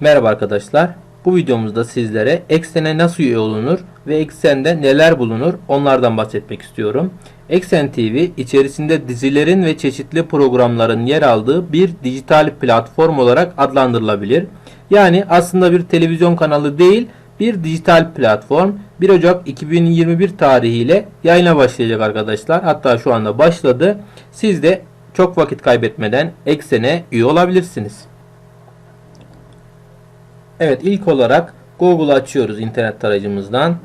Merhaba arkadaşlar. Bu videomuzda sizlere Exxen'e nasıl üye olunur ve Exxen'de neler bulunur onlardan bahsetmek istiyorum. Exxen TV içerisinde dizilerin ve çeşitli programların yer aldığı bir dijital platform olarak adlandırılabilir. Yani aslında bir televizyon kanalı değil bir dijital platform 1 Ocak 2021 tarihiyle yayına başlayacak arkadaşlar. Hatta şu anda başladı. Siz de çok vakit kaybetmeden Exxen'e üye olabilirsiniz. Evet ilk olarak Google açıyoruz internet tarayıcımızdan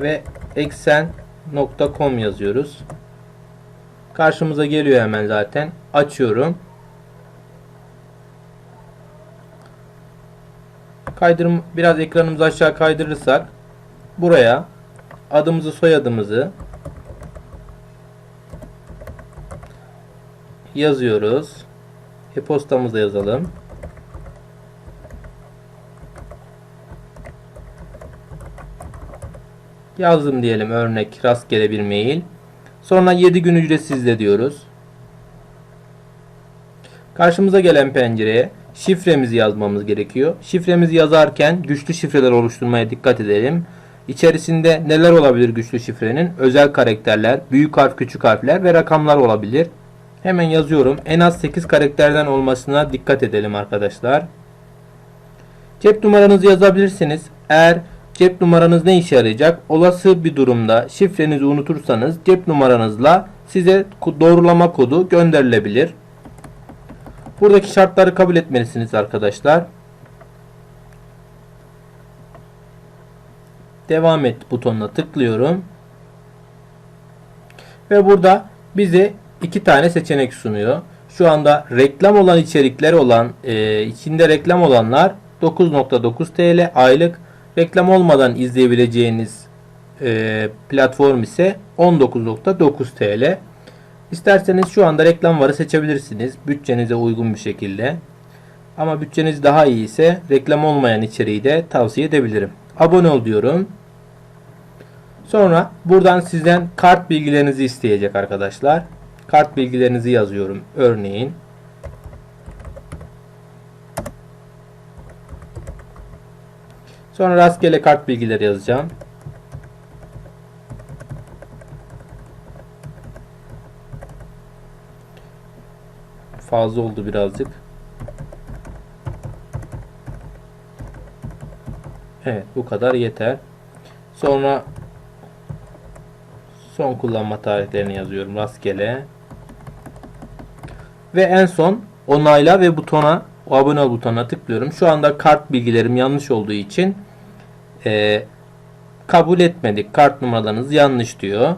ve exen.com yazıyoruz. Karşımıza geliyor hemen zaten. Açıyorum. Kaydırım biraz ekranımızı aşağı kaydırırsak buraya adımızı soyadımızı yazıyoruz. E-postamızı yazalım. Yazdım diyelim örnek rastgele bir mail. Sonra 7 gün ücretsizle diyoruz. Karşımıza gelen pencereye şifremizi yazmamız gerekiyor. Şifremizi yazarken güçlü şifreler oluşturmaya dikkat edelim. İçerisinde neler olabilir güçlü şifrenin? Özel karakterler, büyük harf, küçük harfler ve rakamlar olabilir. Hemen yazıyorum. En az 8 karakterden olmasına dikkat edelim arkadaşlar. Cep numaranızı yazabilirsiniz. Eğer cep numaranız ne işe yarayacak? Olası bir durumda şifrenizi unutursanız cep numaranızla size doğrulama kodu gönderilebilir. Buradaki şartları kabul etmelisiniz arkadaşlar. Devam et butonuna tıklıyorum. Ve burada bize iki tane seçenek sunuyor. Şu anda reklam olan içerikler olan e, içinde reklam olanlar 9.9 TL aylık reklam olmadan izleyebileceğiniz e, platform ise 19.9 TL. İsterseniz şu anda reklam varı seçebilirsiniz. Bütçenize uygun bir şekilde. Ama bütçeniz daha iyi ise reklam olmayan içeriği de tavsiye edebilirim. Abone ol diyorum. Sonra buradan sizden kart bilgilerinizi isteyecek arkadaşlar. Kart bilgilerinizi yazıyorum. Örneğin Sonra rastgele kart bilgileri yazacağım. Fazla oldu birazcık. Evet bu kadar yeter. Sonra son kullanma tarihlerini yazıyorum rastgele. Ve en son onayla ve butona abone ol butonuna tıklıyorum. Şu anda kart bilgilerim yanlış olduğu için e, kabul etmedik. Kart numaralarınız yanlış diyor.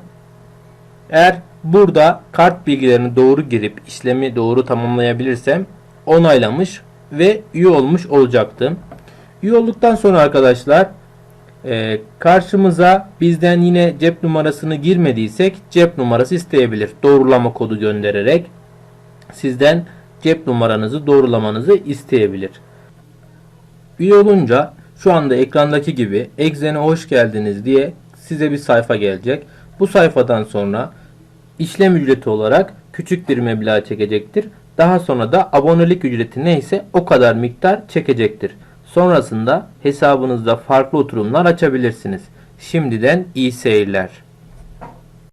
Eğer burada kart bilgilerini doğru girip işlemi doğru tamamlayabilirsem onaylamış ve üye olmuş olacaktım. Üye olduktan sonra arkadaşlar e, karşımıza bizden yine cep numarasını girmediysek cep numarası isteyebilir. Doğrulama kodu göndererek sizden cep numaranızı doğrulamanızı isteyebilir. Üye olunca şu anda ekrandaki gibi Exen'e hoş geldiniz diye size bir sayfa gelecek. Bu sayfadan sonra işlem ücreti olarak küçük bir meblağ çekecektir. Daha sonra da abonelik ücreti neyse o kadar miktar çekecektir. Sonrasında hesabınızda farklı oturumlar açabilirsiniz. Şimdiden iyi seyirler.